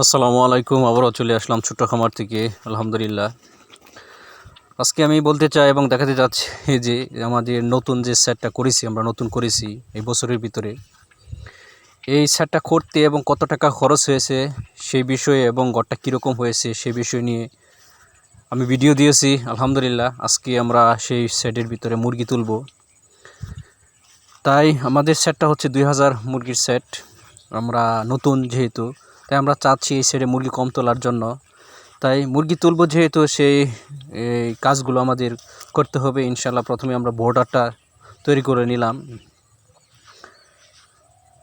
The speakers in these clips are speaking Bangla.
আসসালামু আলাইকুম, আবারও চলে আসলাম ছোট্ট খামার থেকে, আলহামদুলিল্লাহ। আজকে আমি বলতে চাই এবং দেখাতে চাচ্ছি যে আমাদের নতুন যে সেটটা করেছি, আমরা নতুন করেছি এই বছরের ভিতরে। এই সেটটা করতে এবং কত টাকা খরচ হয়েছে সেই বিষয়ে এবং ঘরটা কীরকম হয়েছে সেই বিষয় নিয়ে আমি ভিডিও দিয়েছি, আলহামদুলিল্লাহ। আজকে আমরা সেই সেটের ভিতরে মুরগি তুলব। তাই আমাদের সেটটা হচ্ছে দুই হাজার মুরগির সেট আমরা নতুন যেহেতু তাই আমরা চাচ্ছি এই সেটে মুরগি কম তোলার জন্য। তাই মুরগি তুলব যেহেতু সেই কাজগুলো আমাদের করতে হবে। ইনশাল্লাহ প্রথমে আমরা বর্ডারটা তৈরি করে নিলাম।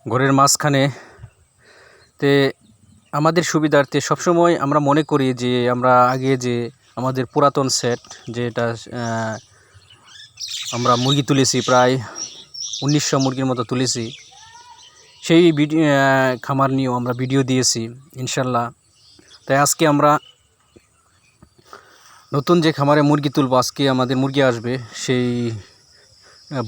ঘরের মাঝখানে। তে আমাদের সুবিধার্থে সবসময় আমরা মনে করি যে আমরা আগে যে আমাদের পুরাতন সেট যেটা আমরা মুরগি তুলেছি, প্রায় উনিশশো মুরগির মতো তুলেছি। সেই খামার নিয়েও আমরা ভিডিও দিয়েছি, ইনশাল্লাহ। তাই আজকে আমরা নতুন যে খামারে মুরগি তুলব, আজকে আমাদের মুরগি আসবে, সেই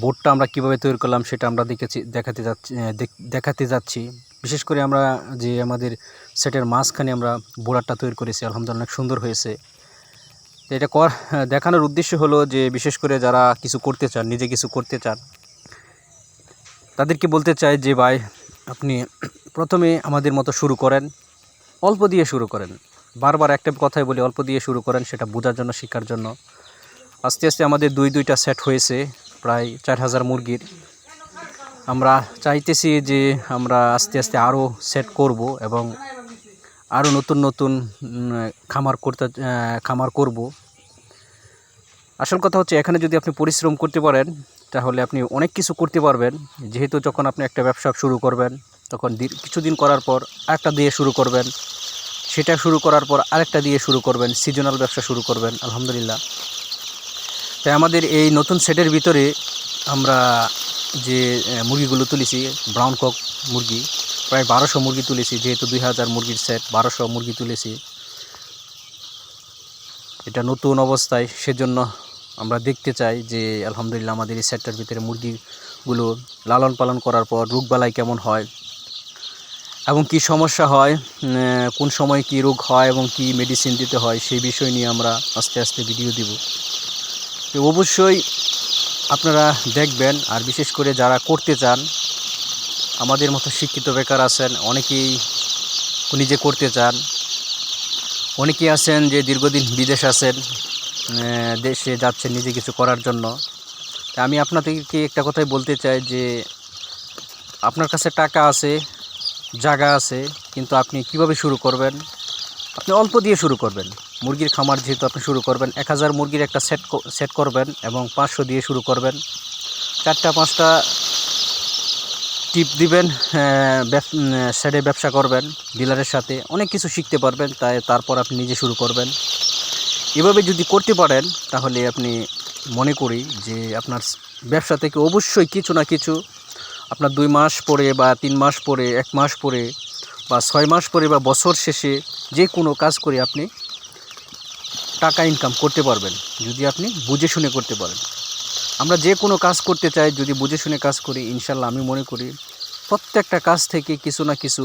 বোর্ডটা আমরা কীভাবে তৈরি করলাম সেটা আমরা দেখেছি, দেখাতে যাচ্ছি দেখ- দেখাতে যাচ্ছি। বিশেষ করে আমরা যে আমাদের সেটের মাঝখানে আমরা বোর্ডারটা তৈরি করেছি, আলহামদুলিল্লাহ অনেক সুন্দর হয়েছে। এটা কর দেখানোর উদ্দেশ্য হলো যে বিশেষ করে যারা কিছু করতে চান, নিজে কিছু করতে চান, তাদেরকে বলতে চাই যে ভাই আপনি প্রথমে আমাদের মতো শুরু করেন, অল্প দিয়ে শুরু করেন। বারবার একটা কথাই বলি, অল্প দিয়ে শুরু করেন, সেটা বোঝার জন্য শেখার জন্য। আস্তে আস্তে আমাদের দুই, দুইটা সেট হয়েছে, প্রায় চার হাজার মুরগির। আমরা চাইতেছি যে আমরা আস্তে আস্তে আরও সেট করব এবং আরও নতুন নতুন খামার করতে খামার করব। আসল কথা হচ্ছে, এখানে যদি আপনি পরিশ্রম করতে পারেন তাহলে আপনি অনেক কিছু করতে পারবেন। যেহেতু যখন আপনি একটা ব্যবসা শুরু করবেন, তখন কিছুদিন করার পর একটা দিয়ে শুরু করবেন। সেটা শুরু করার পর আরেকটা দিয়ে শুরু করবেন সিজনাল ব্যবসা শুরু করবেন, আলহামদুলিল্লাহ। তাই আমাদের এই নতুন সেটের ভিতরে আমরা যে মুরগিগুলো তুলেছি ব্রাউন কক মুরগি, প্রায় বারোশো মুরগি তুলেছি, যেহেতু দুই হাজার মুরগির সেট বারোশো মুরগি তুলেছি। এটা নতুন অবস্থায়, সেজন্য আমরা দেখতে চাই যে, আলহামদুলিল্লাহ আমাদের এই সেটটার ভিতরে মুরগিগুলো লালন পালন করার পর রোগবালাই কেমন হয় এবং কি সমস্যা হয় কোন সময় কি রোগ হয় এবং কি মেডিসিন দিতে হয় সেই বিষয় নিয়ে আমরা আস্তে আস্তে ভিডিও দিব। তো অবশ্যই আপনারা দেখবেন আর বিশেষ করে যারা করতে চান, আমাদের মতো শিক্ষিত বেকার আছেন, অনেকেই নিজে করতে চান, অনেকেই আছেন যে দীর্ঘদিন বিদেশ আছেন দেশে যাচ্ছেন নিজে কিছু করার জন্য। আমি আপনাদেরকে একটা কথাই বলতে চাই যে, আপনার কাছে টাকা আছে, জায়গা আছে, কিন্তু আপনি কীভাবে শুরু করবেন? আপনি অল্প দিয়ে শুরু করবেন। মুরগির খামার যেহেতু আপনি শুরু করবেন, এক হাজার মুরগির একটা সেট সেট করবেন এবং পাঁচশো দিয়ে শুরু করবেন। চারটা, পাঁচটা টিপ দিবেন সেটে ব্যবসা করবেন, ডিলারের সাথে অনেক কিছু শিখতে পারবেন, তাই তারপর আপনি নিজে শুরু করবেন। এভাবে যদি করতে পারেন, তাহলে আপনি মনে করি যে আপনার ব্যবসা থেকে অবশ্যই কিছু না কিছু আপনার দুই মাস পরে বা তিন মাস পরে, এক মাস পরে বা ছয় মাস পরে বা বছর শেষে যে কোনো কাজ করে আপনি টাকা ইনকাম করতে পারবেন, যদি আপনি বুঝে শুনে করতে পারেন। আমরা যে কোনো কাজ করতে চাই, যদি বুঝে শুনে কাজ করি, ইনশাল্লাহ আমি মনে করি প্রত্যেকটা কাজ থেকে কিছু না কিছু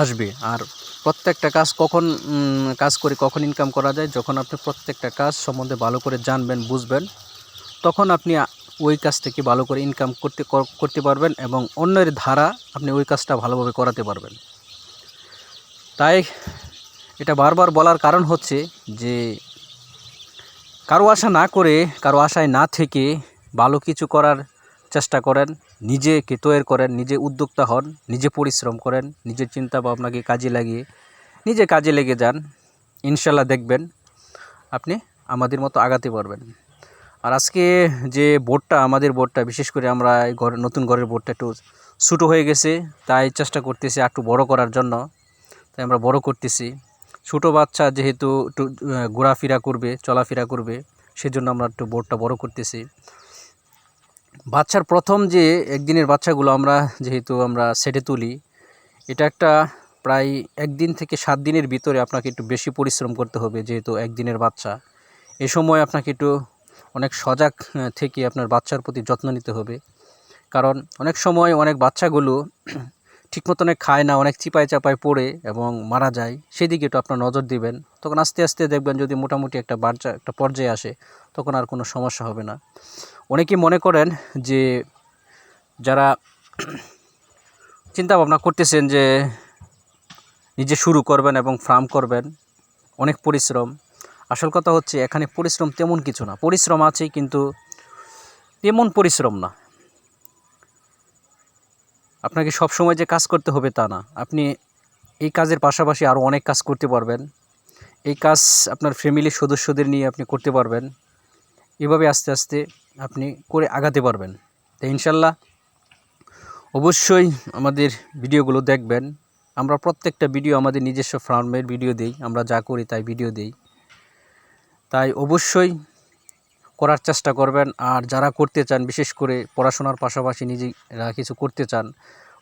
আসবে। আর প্রত্যেকটা কাজ কখন কাজ করে কখন ইনকাম করা যায়, যখন আপনি প্রত্যেকটা কাজ সম্বন্ধে ভালো করে জানবেন, বুঝবেন, তখন আপনি ওই কাজ থেকে ভালো করে ইনকাম করতে করতে পারবেন এবং অন্যের ধারা আপনি ওই কাজটা ভালোভাবে করাতে পারবেন। তাই এটা বারবার বলার কারণ হচ্ছে যে, কারও আশা না করে, কারও আশায় না থেকে ভালো কিছু করার চেষ্টা করেন নিজেকে তৈরি করেন, নিজে উদ্যোক্তা হন, নিজে পরিশ্রম করেন, নিজের চিন্তা ভাবনাকে কাজে লাগিয়ে নিজে কাজে লেগে যান। ইনশাল্লাহ দেখবেন আপনি আমাদের মতো আগাতে পারবেন। আর আজকে যে বোর্ডটা, আমাদের বোর্ডটা, বিশেষ করে আমরা ঘর, নতুন ঘরের বোর্ডটা একটু ছোটো হয়ে গেছে, তাই চেষ্টা করতেছি একটু বড় করার জন্য। তাই আমরা বড় করতেছি। ছোটো বাচ্চা যেহেতু একটু ঘোরাফেরা করবে, চলাফেরা করবে, সেজন্য আমরা একটু বোর্ডটা বড় করতেছি। বাচ্চার প্রথম যে একদিনের বাচ্চাগুলো আমরা যেহেতু আমরা সেটে তুলি, এটা একটা প্রায় একদিন থেকে সাত দিনের ভিতরে আপনাকে একটু বেশি পরিশ্রম করতে হবে যেহেতু একদিনের বাচ্চা। এ সময় আপনাকে একটু অনেক সজাগ থেকে আপনার বাচ্চার প্রতি যত্ন নিতে হবে। কারণ অনেক সময় অনেক বাচ্চাগুলো ঠিক মতনে খায় না, অনেক চিপায় চাপায় পড়ে এবং মারা যায়, সেদিকে একটু আপনার নজর দিবেন। তখন আস্তে আস্তে দেখবেন যদি মোটামুটি একটা বার্জা, একটা পর্যায়ে আসে, তখন আর কোনো সমস্যা হবে না। অনেকেই মনে করেন যে, যারা চিন্তা ভাবনা করতেছেন যে, নিজে শুরু করবেন এবং ফার্ম করবেন, অনেক পরিশ্রম। আসল কথা হচ্ছে, এখানে পরিশ্রম তেমন কিছু না। পরিশ্রম আছে কিন্তু তেমন পরিশ্রম না। আপনাকে সব সময় যে কাজ করতে হবে তা না। আপনি এই কাজের পাশাপাশি আরও অনেক কাজ করতে পারবেন। এই কাজ আপনার ফ্যামিলির সদস্যদের নিয়ে আপনি করতে পারবেন। এভাবে আস্তে আস্তে আপনি করে আগাতে পারবেন। তো ইনশাল্লাহ অবশ্যই আমাদের ভিডিওগুলো দেখবেন। আমরা প্রত্যেকটা ভিডিও আমাদের নিজস্ব ফার্মের ভিডিও দিই। আমরা যা করি তাই ভিডিও দিই। তাই অবশ্যই করার চেষ্টা করবেন। আর যারা করতে চান, বিশেষ করে পড়াশোনার পাশাপাশি নিজেরা কিছু করতে চান,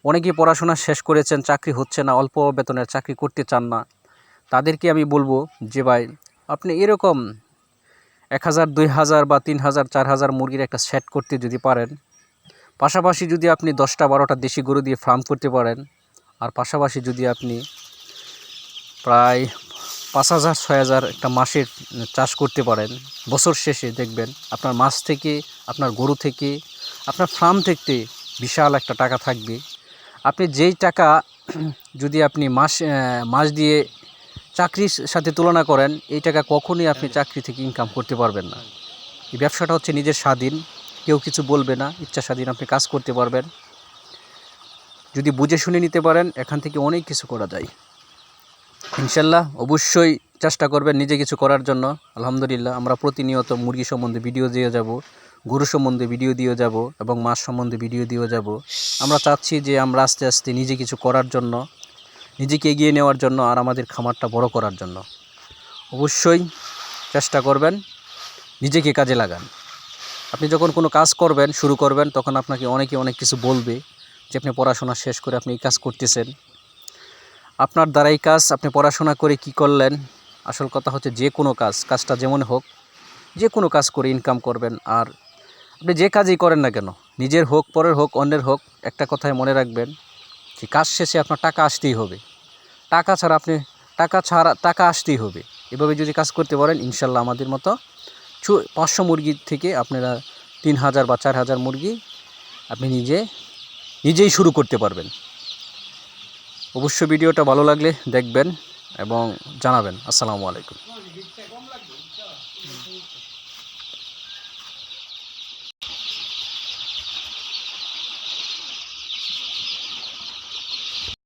অনেকেই পড়াশোনা শেষ করেছেন, চাকরি হচ্ছে না, অল্প বেতনের চাকরি করতে চান না। তাদেরকে আমি বলব যে, ভাই, আপনি এরকম এক হাজার, দুই হাজার বা তিন হাজার, চার হাজার মুরগির একটা সেট করতে যদি পারেন, পাশাপাশি যদি আপনি দশটা, বারোটা দেশি গরু দিয়ে ফার্ম করতে পারেন, আর পাশাপাশি যদি আপনি প্রায় পাঁচ হাজার, ছয় হাজার একটা মাসের চাষ করতে পারেন। বছর শেষে দেখবেন আপনার মাছ থেকে, আপনার গরু থেকে, আপনার ফার্ম থেকে বিশাল একটা টাকা থাকবে। আপনি যেই টাকা যদি আপনি মাস মাস দিয়ে চাকরির সাথে তুলনা করেন, এই টাকা কখনোই আপনি চাকরি থেকে ইনকাম করতে পারবেন না। এই ব্যবসাটা হচ্ছে নিজের স্বাধীন, কেউ কিছু বলবে না, ইচ্ছা স্বাধীন আপনি কাজ করতে পারবেন। যদি বুঝে শুনে নিতে পারেন, এখান থেকে অনেক কিছু করা যায়। ইনশাল্লাহ অবশ্যই চেষ্টা করবেন নিজে কিছু করার জন্য। আলহামদুলিল্লাহ, আমরা প্রতিনিয়ত মুরগি সম্বন্ধে ভিডিও দিয়ে যাব, গরু সম্বন্ধে ভিডিও দিয়ে যাব এবং মাছ সম্বন্ধে ভিডিও দিয়ে যাব। আমরা চাচ্ছি যে আমরা আস্তে আস্তে নিজে কিছু করার জন্য, নিজেকে এগিয়ে নেওয়ার জন্য আর আমাদের খামারটা বড় করার জন্য। অবশ্যই চেষ্টা করবেন নিজেকে কাজে লাগান। আপনি যখন কোনো কাজ করবেন, শুরু করবেন, তখন আপনাকে অনেকে অনেক কিছু বলবে যে, আপনি পড়াশোনা শেষ করে আপনি এই কাজ করতেছেন। আপনার দ্বারাই কাজ, আপনি পড়াশোনা করে কি করলেন? আসল কথা হচ্ছে যে কোনো কাজ, কাজটা যেমন হোক, যে কোনো কাজ করে ইনকাম করবেন। আর আপনি যে কাজই করেন না কেন, নিজের হোক, পরের হোক, অন্যের হোক, একটা কথায় মনে রাখবেন যে কাজ শেষে আপনার টাকা আসতেই হবে। টাকা ছাড়া আপনি, টাকা ছাড়া, টাকা আসতেই হবে। এভাবে যদি কাজ করতে পারেন, ইনশাল্লাহ আমাদের মতো পাঁচশো মুরগি থেকে আপনারা তিন হাজার বা চার হাজার মুরগি আপনি নিজে, নিজেই শুরু করতে পারবেন। অবশ্যই ভিডিওটা ভালো লাগলে দেখবেন এবং জানাবেন। আসসালামু আলাইকুম।